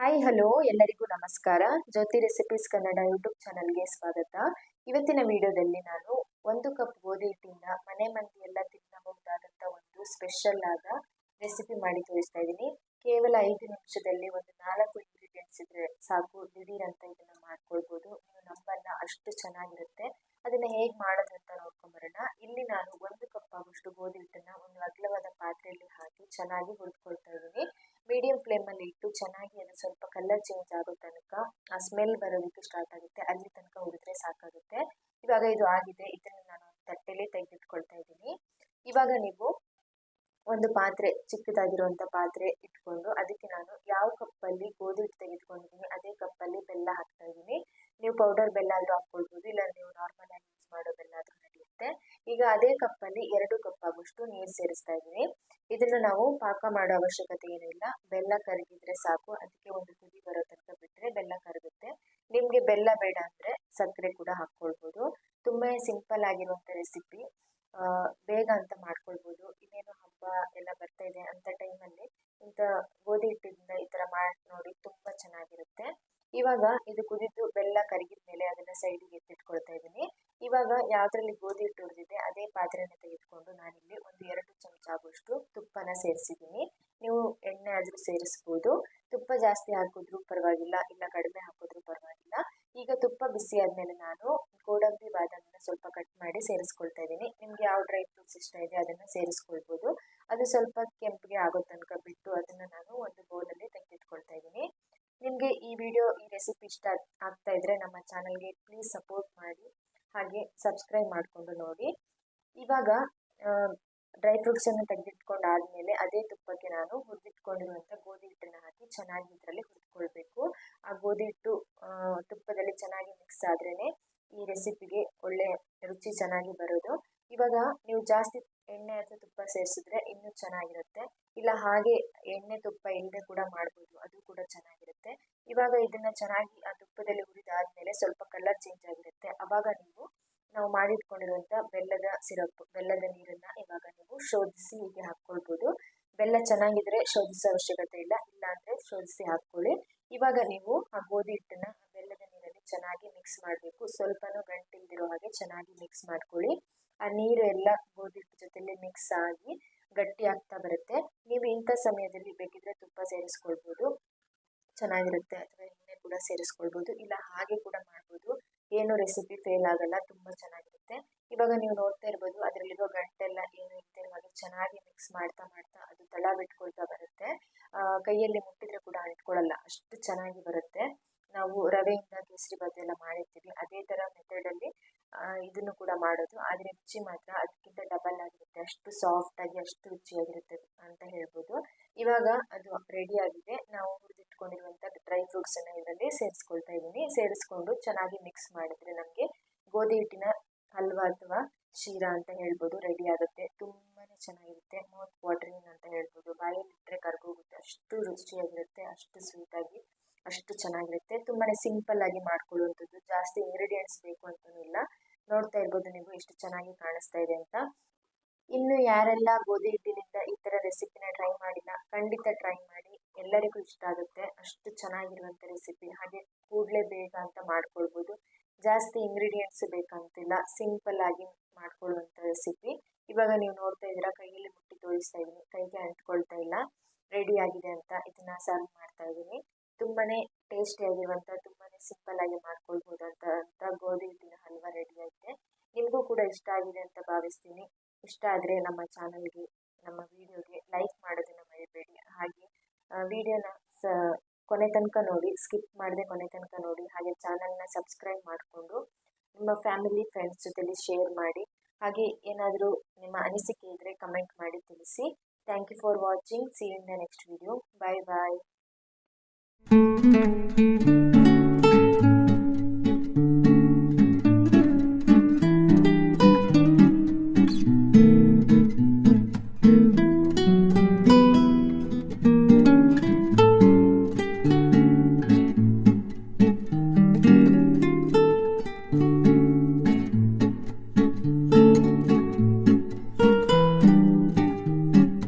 Hi hello ಎಲ್ಲರಿಗೂ ನಮಸ್ಕಾರ. ಜ್ಯೋತಿ recipes Kannada YouTube ಚಾನಲ್ಗೆ ಸ್ವಾಗತ. ಇವತ್ತಿನ ವಿಡಿಯೋದಲ್ಲಿ ನಾನು ಒಂದು ಕಪ್ ಗೋಧಿ ಹಿಟ್ಟಿನ ಮನೆ ಮಂದಿ ಎಲ್ಲ ತಿನ್ನಬಹುದಾದಂಥ ಒಂದು ಸ್ಪೆಷಲ್ ಆದ ರೆಸಿಪಿ ಮಾಡಿ ತೋರಿಸ್ತಾ ಇದ್ದೀನಿ. ಕೇವಲ ಐದು ನಿಮಿಷದಲ್ಲಿ ಒಂದು ನಾಲ್ಕು ಇಂಗ್ರೀಡಿಯೆಂಟ್ಸ್ ಇದ್ರೆ ಸಾಕು. ದಿಢೀರ್ ಅಂತ ಇದನ್ನು ಮಾಡ್ಕೊಳ್ಬೋದು. ನೀವು ನಂಬಲ್ಲ ಅಷ್ಟು ಚೆನ್ನಾಗಿರುತ್ತೆ. ಅದನ್ನು ಹೇಗೆ ಮಾಡೋದು ಅಂತ ನೋಡ್ಕೊಂಬರೋಣ ಇಲ್ಲಿ ನಾನು ಒಂದು ಕಪ್ ಆಗುವಷ್ಟು ಗೋಧಿ ಹಿಟ್ಟನ್ನು ಒಂದು ಅಗಲವಾದ ಪಾತ್ರೆಯಲ್ಲಿ ಹಾಕಿ ಚೆನ್ನಾಗಿ ಹುರಿದುಕೊಳ್ತಾ ಇದ್ದೀನಿ. ಮೀಡಿಯಂ ಫ್ಲೇಮಲ್ಲಿ ಇಟ್ಟು ಚೆನ್ನಾಗಿ ಅದು ಸ್ವಲ್ಪ ಕಲರ್ ಚೇಂಜ್ ಆಗೋ ತನಕ ಆ ಸ್ಮೆಲ್ ಬರೋದಕ್ಕೆ ಸ್ಟಾರ್ಟ್ ಆಗುತ್ತೆ. ಅಲ್ಲಿ ತನಕ ಹುರಿದ್ರೆ ಸಾಕಾಗುತ್ತೆ. ಇವಾಗ ಇದು ಆಗಿದೆ. ಇದನ್ನು ನಾನು ತಟ್ಟೆಲಿ ತೆಗೆದಿಟ್ಕೊಳ್ತಾ ಇದ್ದೀನಿ. ಇವಾಗ ನೀವು ಒಂದು ಪಾತ್ರೆ ಚಿಕ್ಕದಾಗಿರುವಂಥ ಪಾತ್ರೆ ಇಟ್ಕೊಂಡು ಅದಕ್ಕೆ ನಾನು ಯಾವ ಕಪ್ಪಲ್ಲಿ ಗೋಧಿ ಹಿಟ್ಟು ತೆಗೆದುಕೊಂಡಿದ್ದೀನಿ, ಅದೇ ಕಪ್ಪಲ್ಲಿ ಬೆಲ್ಲ ಹಾಕ್ತಾ ಇದ್ದೀನಿ. ನೀವು ಪೌಡರ್ ಬೆಲ್ಲ ಆದರೂ ಹಾಕ್ಕೊಳ್ಬೋದು. ಇಲ್ಲ, ನೀವು ನಾರ್ಮಲ್ ಆಗಿ ಯೂಸ್ ಮಾಡೋ ಬೆಲ್ಲ ಆದರೂ ನಡೆಯುತ್ತೆ. ಈಗ ಅದೇ ಕಪ್ಪಲ್ಲಿ ಎರಡು ಕಪ್ ನೀರು ಸೇರಿಸ್ತಾ ಇದ್ದೀನಿ ಇದನ್ನು ನಾವು ಪಾಕ ಮಾಡೋ ಅವಶ್ಯಕತೆ ಏನಿಲ್ಲ. ಬೆಲ್ಲ ಕರಗಿದ್ರೆ ಸಾಕು. ಅದಕ್ಕೆ ಒಂದು ಕುದಿ ಬರೋ ತನಕ ಬಿಟ್ಟರೆ ಬೆಲ್ಲ ಕರಗುತ್ತೆ. ನಿಮಗೆ ಬೆಲ್ಲ ಬೇಡ ಅಂದರೆ ಸಕ್ಕರೆ ಕೂಡ ಹಾಕ್ಕೊಳ್ಬೋದು. ತುಂಬ ಸಿಂಪಲ್ ಆಗಿರುವಂಥ ರೆಸಿಪಿ. ಬೇಗ ಅಂತ ಮಾಡ್ಕೊಳ್ಬೋದು. ಇನ್ನೇನು ಹಬ್ಬ ಎಲ್ಲ ಬರ್ತಾ ಇದೆ ಅಂತ ಟೈಮಲ್ಲಿ ಇಂಥ ಗೋಧಿ ಹಿಟ್ಟಿಂದ ಈ ಥರ ಮಾಡಿ ನೋಡಿ ತುಂಬ ಚೆನ್ನಾಗಿರುತ್ತೆ. ಇವಾಗ ಇದು ಕುದಿದು ಬೆಲ್ಲ ಕರಗಿದ ಮೇಲೆ ಅದನ್ನು ಸೈಡಿಗೆ ಎತ್ತಿಟ್ಕೊಳ್ತಾ ಇದ್ದೀನಿ. ಇವಾಗ ಯಾವುದ್ರಲ್ಲಿ ಗೋಧಿ ಹಿಟ್ಟು ಉಳಿದಿದೆ ಅದೇ ಪಾತ್ರೆನ ತೆಗೆದುಕೊಂಡು ನಾನಿಲ್ಲಿ ಒಂದು ಎರಡು ಚಮಚ ಆಗುವಷ್ಟು ತುಪ್ಪನ ಸೇರಿಸಿದ್ದೀನಿ. ನೀವು ಎಣ್ಣೆ ಆದರೂ ಸೇರಿಸ್ಬೋದು. ತುಪ್ಪ ಜಾಸ್ತಿ ಹಾಕಿದ್ರು ಪರವಾಗಿಲ್ಲ, ಇಲ್ಲ ಕಡಿಮೆ ಹಾಕಿದ್ರು ಪರವಾಗಿಲ್ಲ. ಈಗ ತುಪ್ಪ ಬಿಸಿ ಆದಮೇಲೆ ನಾನು ಗೋಡಂಬಿ ಬಾದಾಮನ್ನ ಸ್ವಲ್ಪ ಕಟ್ ಮಾಡಿ ಸೇರಿಸ್ಕೊಳ್ತಾ ಇದ್ದೀನಿ. ನಿಮ್ಗೆ ಯಾವ ಡ್ರೈ ಫ್ರೂಟ್ಸ್ ಇಷ್ಟ ಇದೆ ಅದನ್ನು ಸೇರಿಸ್ಕೊಳ್ಬೋದು. ಅದು ಸ್ವಲ್ಪ ಕೆಂಪಿಗೆ ಆಗೋ ತನಕ ಬಿಟ್ಟು ಅದನ್ನು ನಾನು ಒಂದು ಬೌಲಲ್ಲಿ ತೆಗೆದಿಟ್ಕೊಳ್ತಾ ಇದ್ದೀನಿ. ನಿಮಗೆ ಈ ವಿಡಿಯೋ, ಈ ರೆಸಿಪಿ ಇಷ್ಟ ಆಗ್ತಾ ಇದ್ರೆ ನಮ್ಮ ಚಾನಲ್ಗೆ ಪ್ಲೀಸ್ ಸಪೋರ್ಟ್ ಮಾಡಿ. ಹಾಗೆ ಸಬ್ಸ್ಕ್ರೈಬ್ ಮಾಡಿಕೊಂಡು ನೋಡಿ. ಇವಾಗ ಡ್ರೈ ಫ್ರೂಟ್ಸನ್ನು ತೆಗೆದಿಟ್ಕೊಂಡು ಆದಮೇಲೆ ಅದೇ ತುಪ್ಪಕ್ಕೆ ನಾನು ಹುರಿದಿಟ್ಕೊಂಡಿರುವಂಥ ಗೋಧಿ ಹಿಟ್ಟನ್ನು ಹಾಕಿ ಚೆನ್ನಾಗಿ ಇದರಲ್ಲಿ ಹುರಿದುಕೊಳ್ಬೇಕು. ಆ ಗೋಧಿ ಹಿಟ್ಟು ತುಪ್ಪದಲ್ಲಿ ಚೆನ್ನಾಗಿ ಮಿಕ್ಸ್ ಆದ್ರೇ ಈ ರೆಸಿಪಿಗೆ ಒಳ್ಳೆ ರುಚಿ ಚೆನ್ನಾಗಿ ಬರೋದು. ಇವಾಗ ನೀವು ಜಾಸ್ತಿ ಎಣ್ಣೆ ಅಥವಾ ತುಪ್ಪ ಸೇರಿಸಿದ್ರೆ ಇನ್ನೂ ಚೆನ್ನಾಗಿರುತ್ತೆ. ಇಲ್ಲ ಹಾಗೆ ಎಣ್ಣೆ, ತುಪ್ಪ ಇಲ್ಲದೆ ಕೂಡ ಮಾಡ್ಬೋದು, ಅದು ಕೂಡ ಚೆನ್ನಾಗಿರುತ್ತೆ. ಇವಾಗ ಇದನ್ನು ಚೆನ್ನಾಗಿ ಆ ತುಪ್ಪದಲ್ಲಿ ಹುರಿದಾದ್ಮೇಲೆ ಸ್ವಲ್ಪ ಕಲರ್ ಚೇಂಜ್ ಆಗಿರುತ್ತೆ. ಅವಾಗ ನೀವು ನಾವು ಮಾಡಿಟ್ಕೊಂಡಿರುವಂಥ ಬೆಲ್ಲದ ಸಿರಪ್, ಬೆಲ್ಲದ ನೀರನ್ನು ಇವಾಗ ನೀವು ಶೋಧಿಸಿ ಹೀಗೆ ಹಾಕ್ಕೊಳ್ಬೋದು ಬೆಲ್ಲ ಚೆನ್ನಾಗಿದ್ರೆ ಶೋಧಿಸೋ ಅವಶ್ಯಕತೆ ಇಲ್ಲ ಇಲ್ಲ ಅಂದರೆ ಶೋಧಿಸಿ ಹಾಕ್ಕೊಳ್ಳಿ ಇವಾಗ ನೀವು ಆ ಗೋಧಿ ಹಿಟ್ಟನ್ನ ಬೆಲ್ಲದ ನೀರಲ್ಲಿ ಚೆನ್ನಾಗಿ ಮಿಕ್ಸ್ ಮಾಡಬೇಕು. ಸ್ವಲ್ಪನೂ ಗಂಟಿಲ್ದಿರೋ ಹಾಗೆ ಚೆನ್ನಾಗಿ ಮಿಕ್ಸ್ ಮಾಡ್ಕೊಳ್ಳಿ. ಆ ನೀರು ಎಲ್ಲ ಗೋಧಿ ಹಿಟ್ಟು ಜೊತೆಲಿ ಮಿಕ್ಸ್ ಆಗಿ ಗಟ್ಟಿ ಆಗ್ತಾ ಬರುತ್ತೆ. ನೀವು ಇಂಥ ಸಮಯದಲ್ಲಿ ಬೇಕಿದ್ರೆ ತುಪ್ಪ ಸೇರಿಸ್ಕೊಳ್ಬೋದು. ಚೆನ್ನಾಗಿರುತ್ತೆ, ಅಥವಾ ಎಣ್ಣೆ ಕೂಡ ಸೇರಿಸ್ಕೊಳ್ಬೋದು. ಇಲ್ಲ ಹಾಗೆ ಏನು ರೆಸಿಪಿ ಫೇಲ್ ಆಗಲ್ಲ, ತುಂಬ ಚೆನ್ನಾಗಿರುತ್ತೆ. ಇವಾಗ ನೀವು ನೋಡ್ತಾ ಇರ್ಬೋದು, ಅದರಲ್ಲಿರೋ ಗಂಟೆಲ್ಲ ಏನು ಇರುತ್ತೆ ಇರುವಾಗ ಚೆನ್ನಾಗಿ ಮಿಕ್ಸ್ ಮಾಡ್ತಾ ಮಾಡ್ತಾ ಅದು ತಳ ಬಿಟ್ಕೊಳ್ತಾ ಬರುತ್ತೆ. ಕೈಯಲ್ಲಿ ಮುಟ್ಟಿದ್ರೆ ಕೂಡ ಅಂಟ್ಕೊಳ್ಳಲ್ಲ, ಅಷ್ಟು ಚೆನ್ನಾಗಿ ಬರುತ್ತೆ. ನಾವು ರವೆಯಿಂದ ಕೇಸರಿ ಬಾತ್ ಎಲ್ಲ ಮಾಡಿರ್ತೀವಿ, ಅದೇ ಥರ ಮೆಥಡಲ್ಲಿ ಇದನ್ನು ಕೂಡ ಮಾಡೋದು. ಆದರೆ ರುಚಿ ಮಾತ್ರ ಅದಕ್ಕಿಂತ ಡಬಲ್ ಆಗಿರುತ್ತೆ, ಅಷ್ಟು ಸಾಫ್ಟಾಗಿ ಅಷ್ಟು ರುಚಿಯಾಗಿರುತ್ತೆ ಅಂತ ಹೇಳ್ಬೋದು. ಇವಾಗ ಅದು ರೆಡಿ ಆಗಿದೆ. ನಾವು ಹುರಿದಿಟ್ಕೊಂಡಿರುವಂಥ ಡ್ರೈ ಫ್ರೂಟ್ಸನ್ನು ಇದರಲ್ಲಿ ಸೇರಿಸ್ಕೊಳ್ತಾ ಇದ್ದೀನಿ. ಸೇರಿಸ್ಕೊಂಡು ಚೆನ್ನಾಗಿ ಮಿಕ್ಸ್ ಮಾಡಿದ್ರೆ ನಮಗೆ ಗೋಧಿ ಹಿಟ್ಟಿನ ಹಲ್ವಾ ಅಥವಾ ಶೀರಾ ಅಂತ ಹೇಳ್ಬೋದು ರೆಡಿ ಆಗುತ್ತೆ. ತುಂಬಾ ಚೆನ್ನಾಗಿರುತ್ತೆ. ಮೌತ್ ವಾಟ್ರಿಂಗ್ ಅಂತ ಹೇಳ್ಬೋದು. ಬಾಯಲ್ಲಿ ಇಟ್ಟರೆ ಕರ್ಗೋಗುತ್ತೆ. ಅಷ್ಟು ರುಚಿಯಾಗಿರುತ್ತೆ, ಅಷ್ಟು ಸ್ವೀಟಾಗಿ ಅಷ್ಟು ಚೆನ್ನಾಗಿರುತ್ತೆ. ತುಂಬಾ ಸಿಂಪಲ್ ಆಗಿ ಮಾಡ್ಕೊಳ್ಳುವಂಥದ್ದು. ಜಾಸ್ತಿ ಇಂಗ್ರೀಡಿಯೆಂಟ್ಸ್ ಬೇಕು ಅಂತಲೂ ಇಲ್ಲ. ನೋಡ್ತಾ ಇರ್ಬೋದು ನೀವು ಎಷ್ಟು ಚೆನ್ನಾಗಿ ಕಾಣಿಸ್ತಾ ಇದೆ ಅಂತ. ಇನ್ನು ಯಾರೆಲ್ಲ ಗೋಧಿ ಹಿಟ್ಟಿನಿಂದ ಈ ಥರ ರೆಸಿಪಿನ ಟ್ರೈ ಮಾಡಿಲ್ಲ, ಖಂಡಿತ ಟ್ರೈ ಮಾಡಿ. ಎಲ್ಲರಿಗೂ ಇಷ್ಟ ಆಗುತ್ತೆ. ಅಷ್ಟು ಚೆನ್ನಾಗಿರುವಂಥ ರೆಸಿಪಿ ಹಾಗೆ ಕೂಡಲೇ ಬೇಗ ಅಂತ ಮಾಡ್ಕೊಳ್ಬೋದು. ಜಾಸ್ತಿ ಇಂಗ್ರೀಡಿಯೆಂಟ್ಸ್ ಬೇಕಂತಿಲ್ಲ. ಸಿಂಪಲ್ ಆಗಿ ಮಾಡ್ಕೊಳ್ಳುವಂಥ ರೆಸಿಪಿ ಇವಾಗ ನೀವು ನೋಡ್ತಾ ಇದ್ದೀರಾ, ಕೈಯಲ್ಲಿ ಮುಟ್ಟಿ ತೋರಿಸ್ತಾ ಇದ್ದೀನಿ. ಕೈಗೆ ಅಂಟ್ಕೊಳ್ತಾ ಇಲ್ಲ. ರೆಡಿ ಆಗಿದೆ ಅಂತ ಇದನ್ನ ಸರ್ವ್ ಮಾಡ್ತಾ ಇದ್ದೀನಿ. ತುಂಬಾ ಟೇಸ್ಟಿಯಾಗಿರುವಂಥ ತುಂಬಾ ಸಿಂಪಲ್ ಆಗಿ ಮಾಡ್ಕೊಳ್ಬೋದಂತ, ಅಂತ ಗೋಧಿ ಹಿಟ್ಟಿನ ಹಲ್ವ ರೆಡಿ ಆಗಿದೆ. ನಿಮಗೂ ಕೂಡ ಇಷ್ಟ ಆಗಿದೆ ಅಂತ ಭಾವಿಸ್ತೀನಿ. ಇಷ್ಟ ಆದರೆ ನಮ್ಮ ಚಾನಲ್ಗೆ ನಮ್ಮ ವಿಡಿಯೋಗೆ ವಿಡಿಯೋನ ಸ ಕೊನೆ ತನಕ ನೋಡಿ, ಸ್ಕಿಪ್ ಮಾಡದೆ ಕೊನೆ ತನಕ ನೋಡಿ, ಹಾಗೆ ಚಾನಲ್ನ ಸಬ್ಸ್ಕ್ರೈಬ್ ಮಾಡಿಕೊಂಡು ನಿಮ್ಮ ಫ್ಯಾಮಿಲಿ, ಫ್ರೆಂಡ್ಸ್ ಜೊತೆಲಿ ಶೇರ್ ಮಾಡಿ, ಹಾಗೆ ಏನಾದರೂ ನಿಮ್ಮ ಅನಿಸಿಕೆ ಇದ್ದರೆ ಕಮೆಂಟ್ ಮಾಡಿ ತಿಳಿಸಿ. Thank you for watching see in the next video bye bye.